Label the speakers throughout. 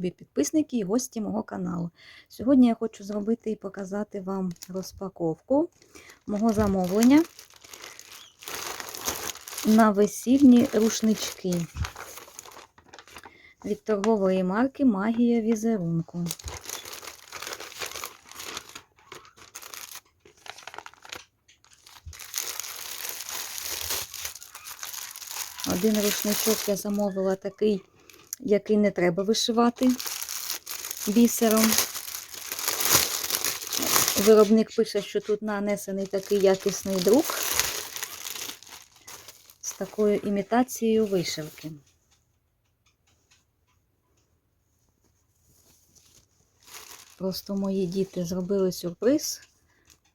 Speaker 1: любі підписники і гості мого каналу. Сьогодні я хочу зробити і показати вам розпаковку мого замовлення на весільні рушнички від торгової марки Магія візерунку. Один рушничок я замовила такий, який не треба вишивати бісером. Виробник пише, що тут нанесений такий якісний друк з такою імітацією вишивки. Просто мої діти зробили сюрприз.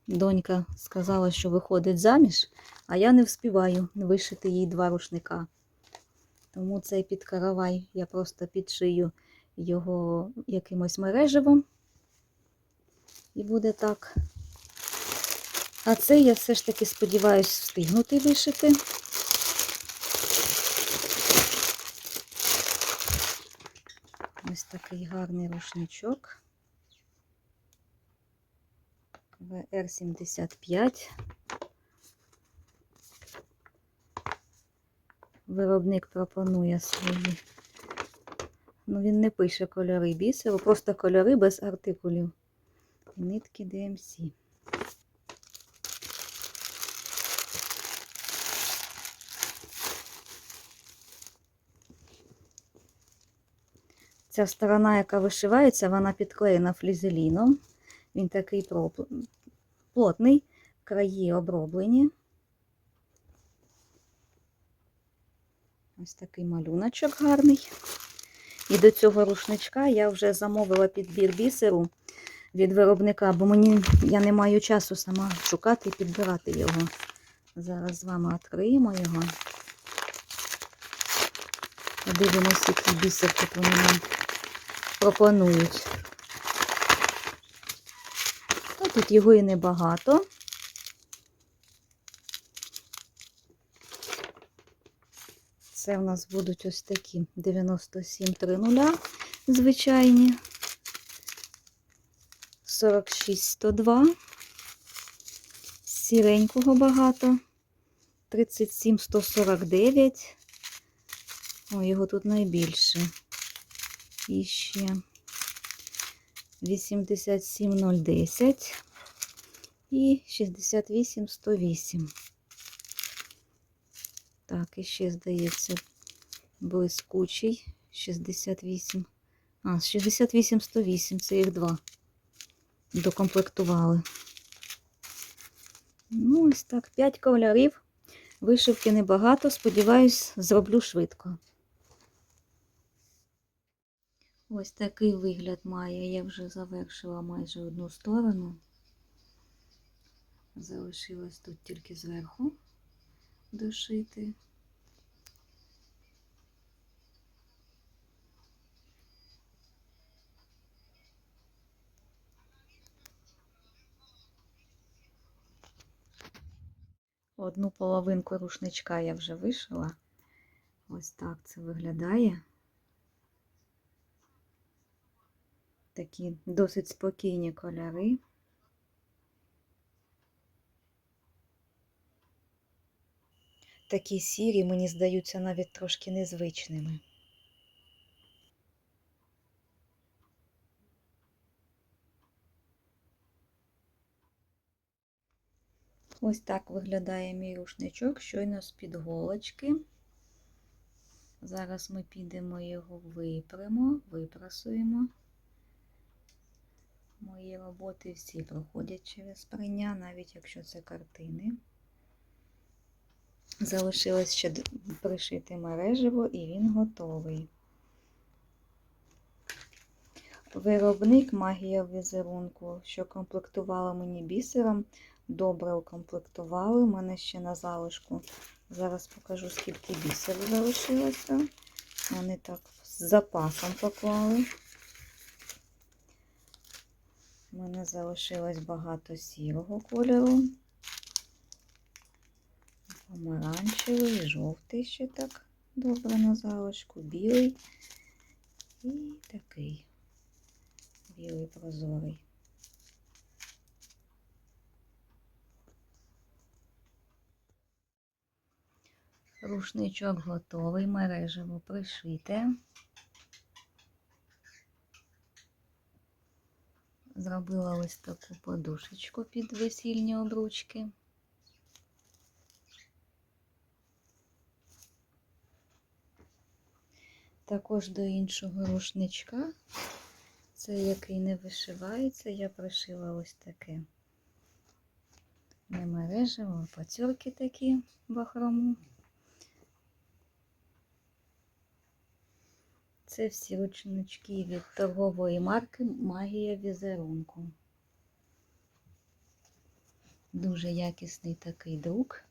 Speaker 1: Донька сказала, що виходить заміж, а я не вспіваю вишити їй два рушника. Тому цей підкаравай я просто підшию його якимось мереживом. І буде так. А це я все ж таки сподіваюся встигнути вишити. Ось такий гарний рушничок. ВР-75. Виробник пропонує свої. Ну, він не пише кольори бісеру, просто кольори без артикулів. Нитки DMC. Ця сторона, яка вишивається, вона підклеєна флізеліном. Він такий плотний, краї оброблені. Ось такий малюночок гарний. І до цього рушничка я вже замовила підбір бісеру від виробника, бо мені я не маю часу сама шукати і підбирати його. Зараз з вами відкриємо його. Подивимось, який бісер тут вони пропонують. Та тут його і небагато. Це в нас будуть ось такі 9730 звичайні. 46102. Сіренького багато. 37149. О, його тут найбільше. І ще 87010 і 68108. Так, і ще, здається, блискучий 68. А, 68 108, це їх два. Докомплектували. Ну, ось так, 5 кольорів. Вишивки небагато, сподіваюсь, зроблю швидко. Ось такий вигляд має. Я вже завершила майже одну сторону. Залишилось тут тільки зверху дошити. Одну половинку рушничка я вже вишила. Ось так це виглядає. Такі досить спокійні кольори. Такі сірі, мені здаються навіть трошки незвичними. Ось так виглядає мій рушничок, щойно з-під голочки. Зараз ми підемо його випремо, випрасуємо. Мої роботи всі проходять через прання, навіть якщо це картини. Залишилось ще пришити мережево і він готовий. Виробник магія візерунку, що комплектувала мені бісером, добре укомплектували. У мене ще на залишку. Зараз покажу, скільки бісеру залишилося. Вони так з запасом поклали. У мене залишилось багато сірого кольору. Помаранчевий, жовтий ще так добре на залишку, білий І такий білий прозорий. Рушничок готовий, мережево пришите. Зробила ось таку подушечку під весільні обручки. Також до іншого рушничка, це який не вишивається, я пришила ось таке. Не мережево, а пацюрки такі бахрому. Це всі ручнички від торгової марки Магія візерунку. Дуже якісний такий друк,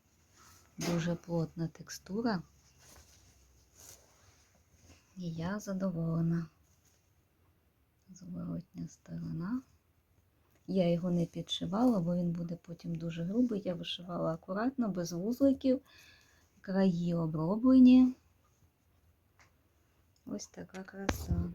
Speaker 1: дуже плотна текстура. І я задоволена. Зворотня сторона. Я його не підшивала, бо він буде потім дуже грубий. Я вишивала акуратно, без вузликів, краї оброблені. Ось така краса.